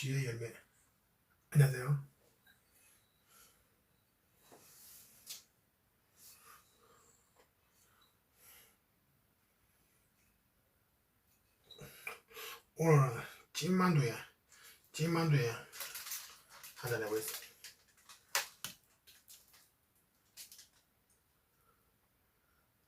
지혜 열매. 안녕하세요. 오늘은 찐만두에 찐만두에 한잔 해보겠습니다.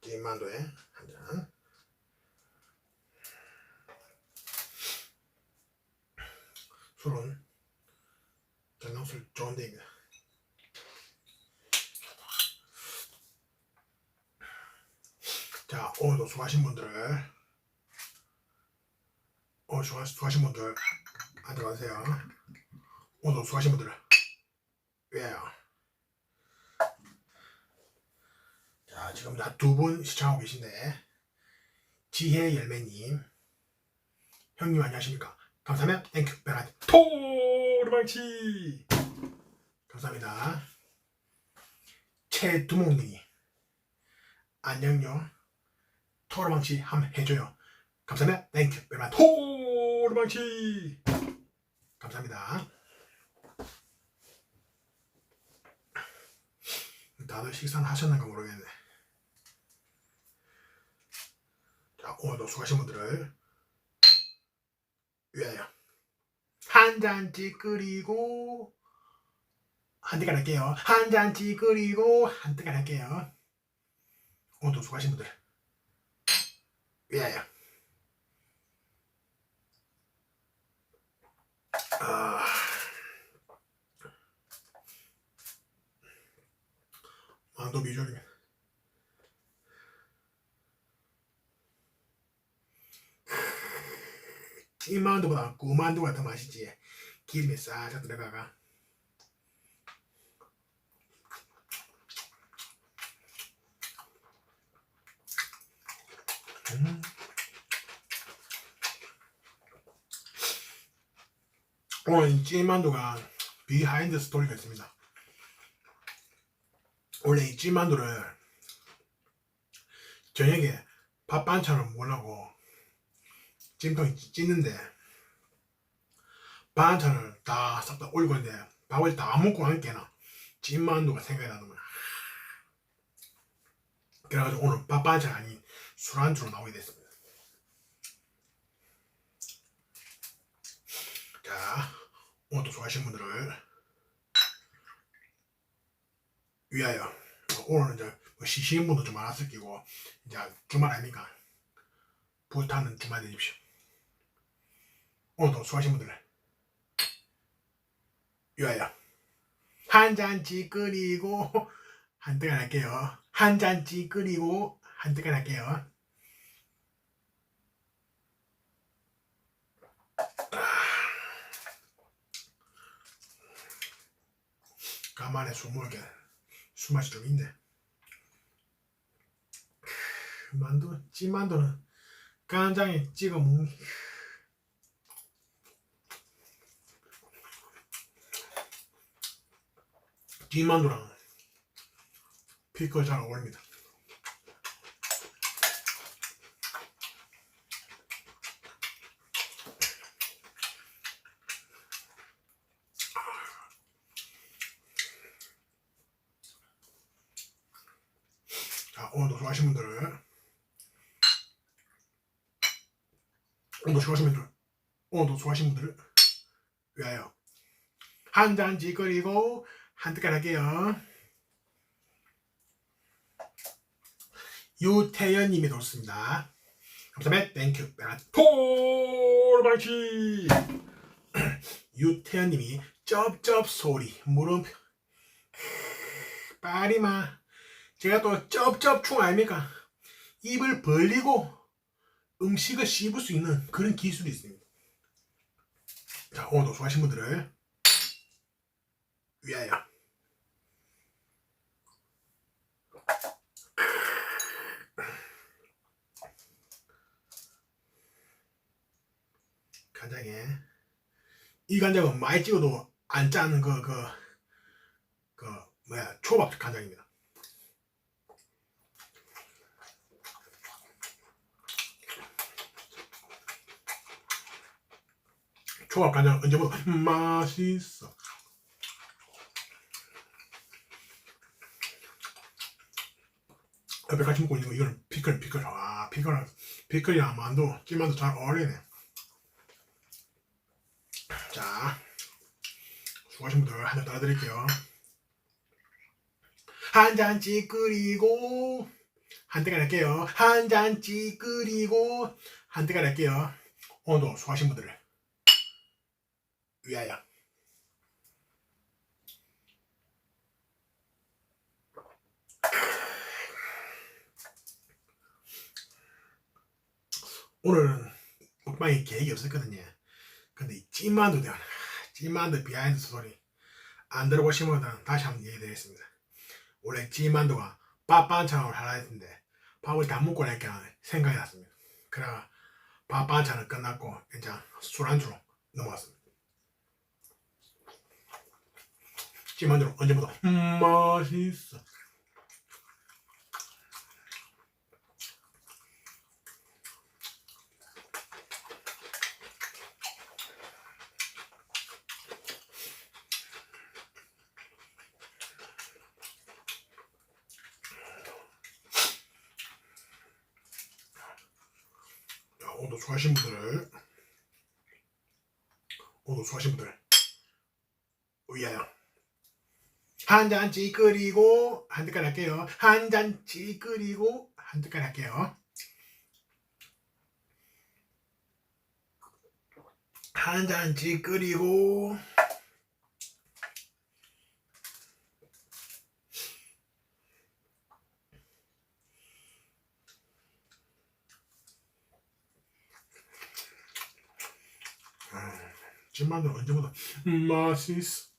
찐만두에 한 잔. 술은 전통술 좋은 데입니다. 자, 오늘도 수고하신 분들, 오늘 수고, 수고하신 분들, 앉아가세요. 오늘도 수고하신 분들, 왜요? 자, 지금 두분 시청하고 계신데, 지혜 열매님, 형님 안녕하십니까? 감사합니다. 땡큐 베라드 토르망치 감사합니다. 최두목님이 안녕요 토르망치 함 해줘요. 감사합니다. 땡큐 베라드 토르망치 감사합니다. 다들 식사는 하셨는가 모르겠네. 자 오늘도 수고하신 분들을 위하여. 한 잔씩 끓이고 한 뜨간 할게요. 한 잔씩 끓이고 한 뜨간 할게요. 오늘도 수고하신 분들. 위하여. 아... 만도 비주얼입니다 찐만두보다 구만두가 더 맛있지. 기름이 싹 들어가가. 음. 오늘 이 찐만두가 비하인드 스토리가 있습니다. 원래 이 찐만두를 저녁에 밥 반찬을 먹으려고 찜통이 찢는데 반찬을 다 싹 다 올리고 있는데 밥을 다 먹고 나니까 찐만두가 생각이 나는 거야. 그래가지고 오늘 밥 반찬 아닌 술안주로 나오게 됐습니다. 자 오늘도 수고하신 분들을 위하여 오늘은 이제 뭐 쉬시는 분도 좀 많았을 끼고 이제 주말 아닙니까? 불타는 주말 되십시오. 오늘도 수고하신 분들 위하여 한 잔씩 끓이고 한 뜨간 할게요. 한 잔씩 끓이고 한 뜨간 할게요. 간만에 술 먹을게 술 맛이 좀 있네. 만두 찐만두는 간장에 찍어 먹는 찐만두랑 피클 잘 어울립니다. 자, 오늘도 수고하신 분들 오늘도 수고하신 분들 오늘도 수고하신 분들을 위하여 한 잔씩 끓이고 한 뜨간 할게요. 유태연 님이 좋습니다. 감사합니다 땡큐. 토르방치 유태연 님이 쩝쩝 소리 물음표 빠리마. 제가 또 쩝쩝충 아닙니까? 입을 벌리고 음식을 씹을 수 있는 그런 기술이 있습니다. 자, 오늘도 수고하신 분들을 위하여. 간장에 이 간장은 많이 찍어도 안 짜는 그, 그, 그, 뭐야, 초밥 간장입니다. 초밥 간장 언제부터 맛있어. 옆에 같이 먹고 있는 거 이거는 피클 피클 와 피클 피클이랑 만두 찐만두 잘 어울리네. 자 수고하신 분들 한잔 따라드릴게요. 한 잔씩 끓이고 한 대가 낼게요. 한 잔씩 끓이고 한 대가 낼게요. 오늘도 수고하신 분들을 위하여. 오늘은 먹방이 계획이 없었거든요. 근데 이 찐만두 대원, 찐만두 비하인드 스토리 안 들어보시면 다시 한번 얘기 드리겠습니다. 원래 찐만두가 밥 반찬으로 하려 했는데 밥을 다 먹고 나니까 생각이 났습니다. 그래가 밥 반찬은 끝났고 이제 술안주로 넘어갔습니다. 찐만두는 언제부터 음, 맛있어. 자, 오늘도 수고하신 분들 오늘도 수고하신 분들 위하여 한 잔씩 끓이고 한 숟갈 할게요. 한 잔씩 끓이고 한 숟갈 할게요. 한 잔씩 끓이고 찐만두 언제보다 맛있어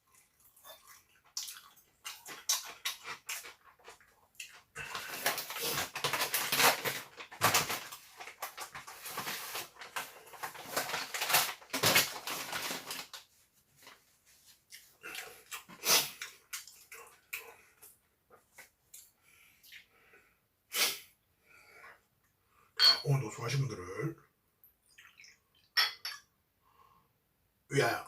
오늘도 수고하신 분들을. 위하여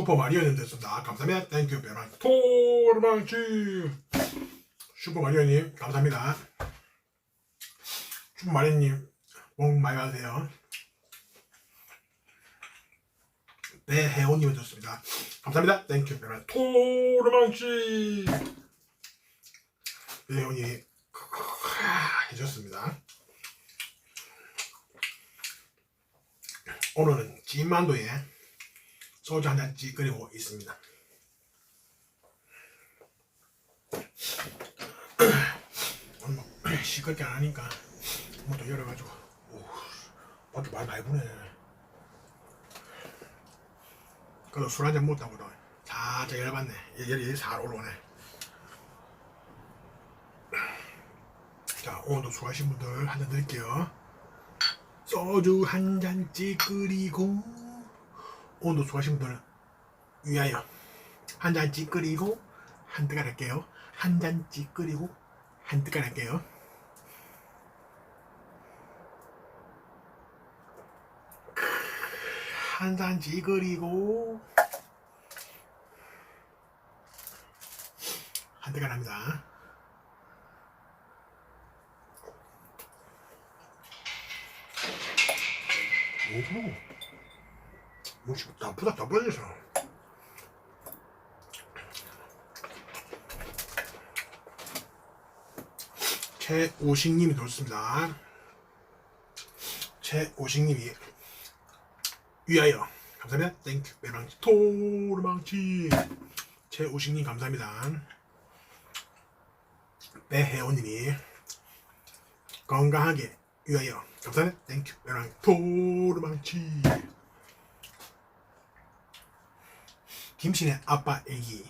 슈퍼 마리오님 됐습니다. 감사합니다. 땡큐 베란 토르망치 슈퍼 마리오 님 감사합니다. 슈퍼 마리오 님 복 많이 받으세요. 배혜원님 좋습니다. 감사합니다. 땡큐 베란 토르망치 배혜원 님 해줬습니다. 오늘은 진만도에 소주 한 잔씩 끓이고 있습니다. 오늘 뭐 시끄럽게 안 하니까 뭐또 열어가지고 오, 밖에 말 많이 부네. 그래도 술 한잔 못하고도 살짝 열받네. 열이 살 올라오네. 자 오늘도 수고하신 분들 한 잔 드릴게요. 소주 한 잔씩 끓이고 오늘도 수고하신 분들 위하여 한 잔씩 끓이고 한 뜨갈 할게요. 한 잔씩 끓이고 한 뜨갈 할게요. 한 잔씩 끓이고 한 뜨갈 합니다. 오호. 역시 나쁘다 나쁘다해서 최오식님이 돌습니다. 최오식님이 위하여. 감사합니다. 땡큐 매망치. 토르망치. 최오식님 감사합니다. 배혜원님이 건강하게 위하여. 감사합니다. 땡큐 매망치. 토르망치 김신의 아빠 애기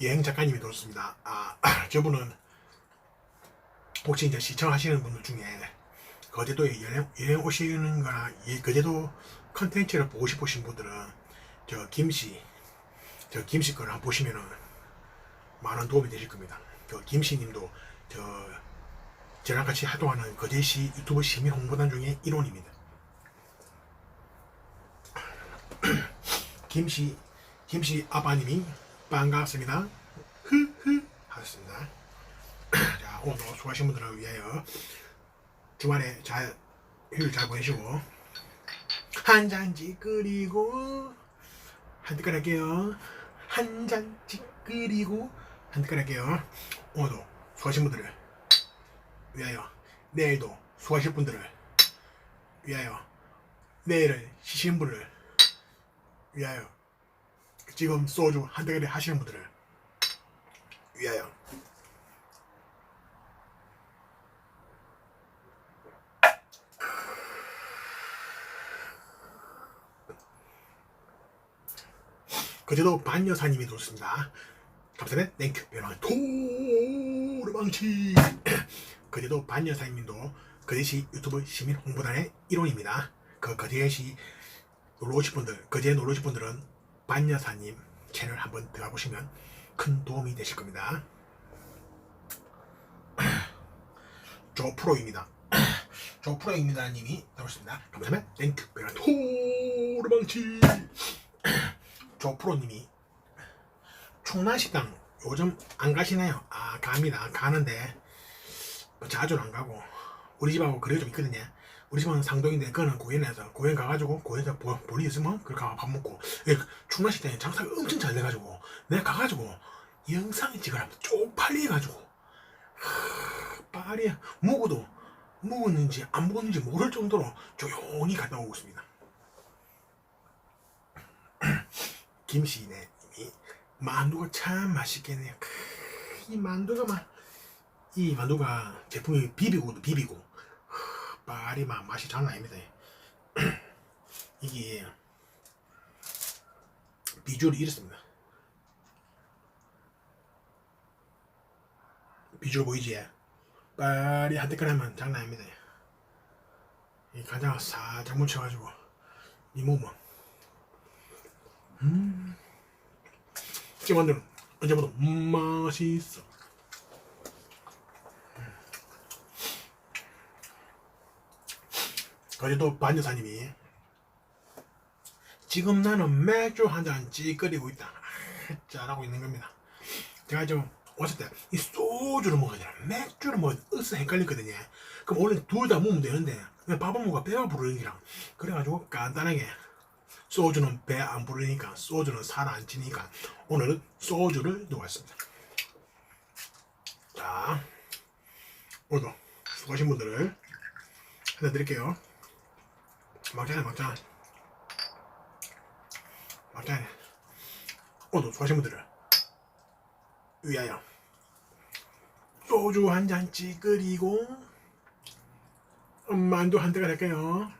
여행 작가님이 들었습니다. 아 저분은 혹시 이제 시청하시는 분들 중에 거제도 여행, 여행 오시는 거나 이 거제도 컨텐츠를 보고 싶으신 분들은 저 김씨 저 김씨 거를 한번 보시면은 많은 도움이 되실 겁니다. 저 김씨님도 저 저랑 같이 활동하는 거제시 유튜브 시민 홍보단 중에 일원입니다. 김씨 김씨 아빠님이 반갑습니다. 흐흐 하셨습니다. 자 오늘도 수고하신 분들을 위하여 주말에 잘 휴일 잘 보내시고 한 잔씩 끓이고 한 숟갈 할게요. 한 잔씩 끓이고 한 숟갈 할게요. 오늘도 수고하신 분들을 위하여 내일도 수고하실 분들을 위하여 내일을 쉬신 분을 위하여 지금 소주 한 대가리 하시는 분들을 위하여 그제도 반여사님이 들었습니다. 감사합니다. 땡큐. 변화 도르망치. 그제도 반여사님도 거제시 유튜브 시민 홍보단의 일원입니다. 그 거제시 놀러 오실 분들, 거제에 놀러 오실 분들은 반여사님 채널 한번 들어가 보시면 큰 도움이 되실 겁니다. 조프로입니다. 조프로입니다 님이 들었습니다. 감사합니다. 땡큐. 변화 도르망치. 조프로 님이 충남식당 요즘 안 가시나요? 아 갑니다. 가는데 뭐 자주는 안 가고 우리 집하고 거리가 좀 있거든요. 우리 집은 상동인데 그거는 고현에서 고현 가가지고 고현에서 보- 볼일 있으면 그렇게 밥 먹고. 예, 충남식당에 장사가 엄청 잘 돼가지고. 내가 가가지고 영상 찍으라 쪽팔려가지고. 파리야 먹어도 먹었는지 안 먹었는지 모를 정도로 조용히 갔다 오고 있습니다. 김씨네 이 만두가 참 맛있겠네요. 크, 이 만두가 막 이 만두가 제품이 비비고도 비비고 막 맛이 장난 아닙니다. 이게 비주얼이 이렇습니다. 비주얼 보이지? 빨리 한 대कर 하면 장난 아닙니다. 이 간장을 살짝 묻혀가지고 이 몸은 찌만두는 언제보다 맛있어. 그래도 반 여사님이 지금 나는 맥주 한 잔 찌끓이고 있다. 아, 잘하고 있는 겁니다. 제가 좀 왔을 때 이 소주를 되나 맥주를 먹어야 으스 헷갈리거든요. 그럼 원래 둘 다 먹으면 되는데 먹어 배가 기랑 그래가지고 간단하게 소주는 배 안 부르니까 소주는 살 안 찌니까 오늘은 소주를 넣었습니다. 자 오늘도 수고하신 분들을 하나 드릴게요. 막잔해 막잔 막잔해 오늘도 수고하신 분들을 위하여 소주 한 잔씩 끓이고 만두 한 대가 할게요.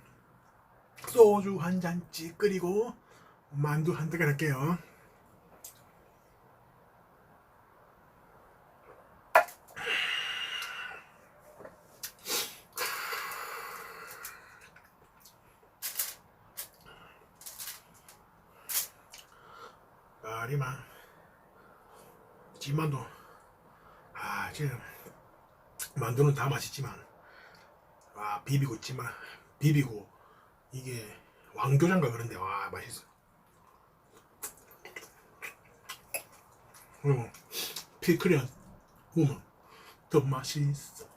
소주 한 잔씩 끓이고 만두 한 대가 할게요. 아리마 찐만두 아 지금 만두는 다 맛있지만 와 비비고 있지만 비비고 이게 왕교장가 그런데 와 맛있어. 그리고 피클이랑 구우면 더 맛있어.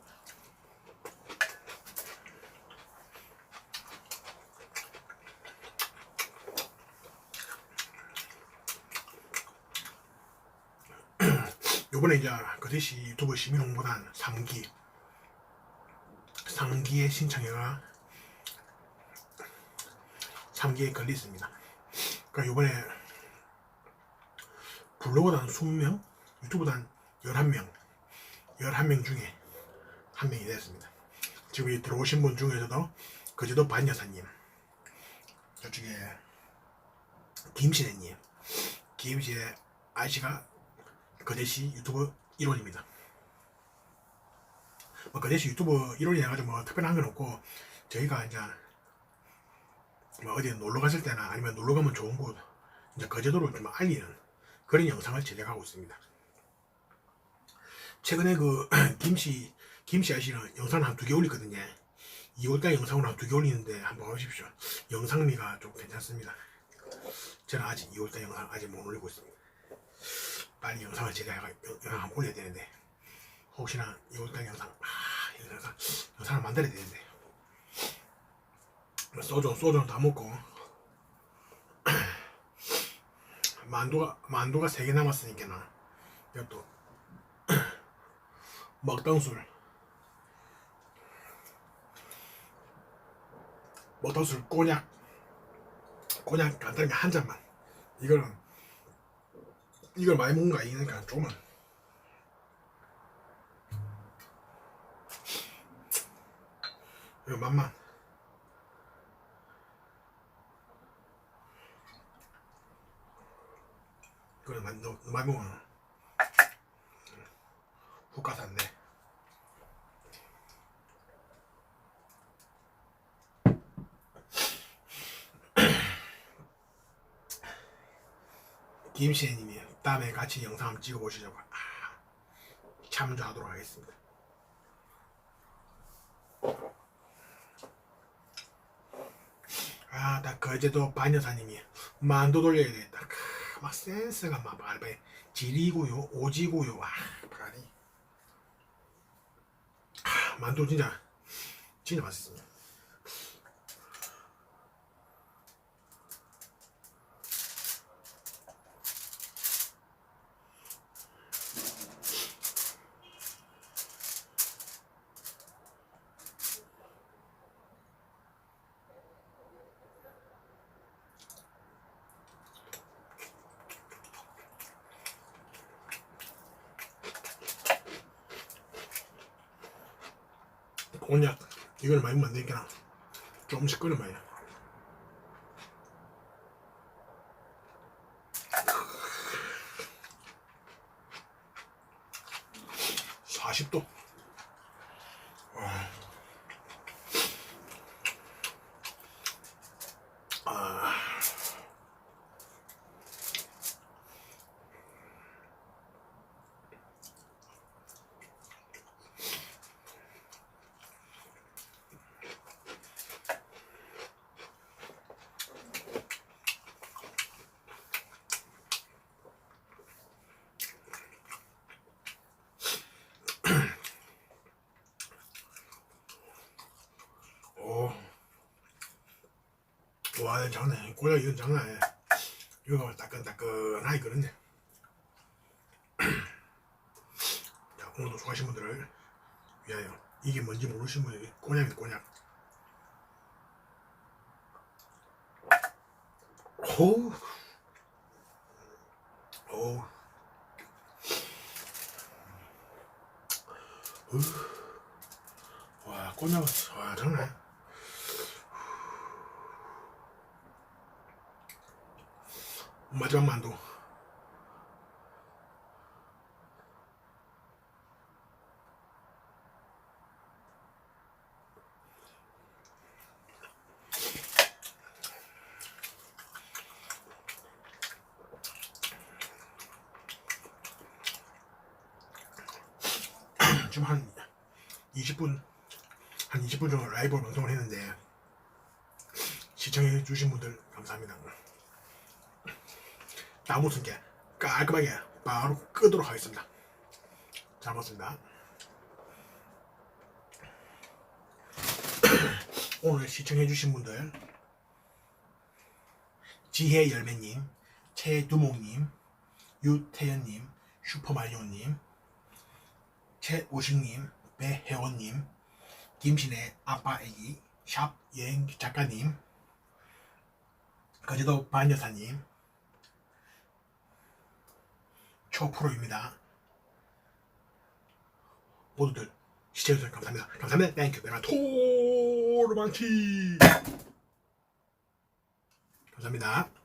요번에 이제 거제시 유튜브 시민 홍보단 3기 3기에 신청해가 3기에 걸렸습니다. 그러니까 요번에 블로그단 20명, 유튜브단 11명, 11명 중에 한 명이 됐습니다. 지금 이 들어오신 분 중에서도 거제도 반여사님, 저쪽에 김신혜님, 김씨의 아저씨가 거제시 유튜브 1원입니다. 뭐 거제시 유튜브 1원이 해가지고 뭐 특별한 건 없고 저희가 이제 뭐 어디 놀러 갔을 때나 아니면 놀러 가면 좋은 곳 이제 거제도를 좀 알리는 그런 영상을 제작하고 있습니다. 최근에 그 김씨 김씨 아저씨는 영상을 한 두 개 올리거든요. 2월달 영상을 한 두 개 올리는데 한번 보십시오. 영상미가 좀 괜찮습니다. 저는 아직 2월달 영상 아직 못 올리고 있습니다. 빨리 영상을 제작해가 영상 한번 올려야 되는데 혹시나 2월달 영상 아 영상 영상을 만들어야 되는데. 소주 소주는 다 먹고. 만두가 만두가 세 개 남았으니까는 이것도 먹던 술. 먹던 술 꼬냑. 꼬냑 간단하게 한 잔만. 이거는 이걸 많이 먹는 거 아니니까 조금만 이거는 많이, 너무 많이 먹으면 훅 가서 안 돼. 김시애님이 다음에 같이 영상 한번 찍어보시자고 아, 참조하도록 하겠습니다. 아, 나 거제도 반여사님이 만두 돌려야 되겠다. 크, 막 센스가 막 말배 지리고요, 오지고요. 아, 만두 진짜 진짜 맛있습니다. 많이 되니까 조금씩 끓여 마요. 사십 도. 와, 장난. 고야 이건 장난 아니야. 이거 따끈따끈하게 그런데. 자, 오늘도 좋아하신 분들을 위하여 이게 뭔지 모르시는 분이 꼬냑입니다, 꼬냑. 오. 오. 와, 꼬냑은, 와, 장난 아니야. 마지막 만두. 지금 한 20분, 한 20분 정도 라이브 방송을 했는데, 시청해 주신 분들 감사합니다. 승게 깔끔하게 바로 끄도록 하겠습니다. 잘 먹습니다. 오늘 시청해주신 분들 지혜 열매님, 최두목님, 유태연님, 슈퍼마리오님, 최우식님, 배혜원님, 김신의 아빠 애기, 샵 여행 작가님, 거제도 반여사님, 초프로입니다. 모두들 시청해주셔서 감사합니다. 감사합니다. 땡큐. 내가 토르망치. 감사합니다.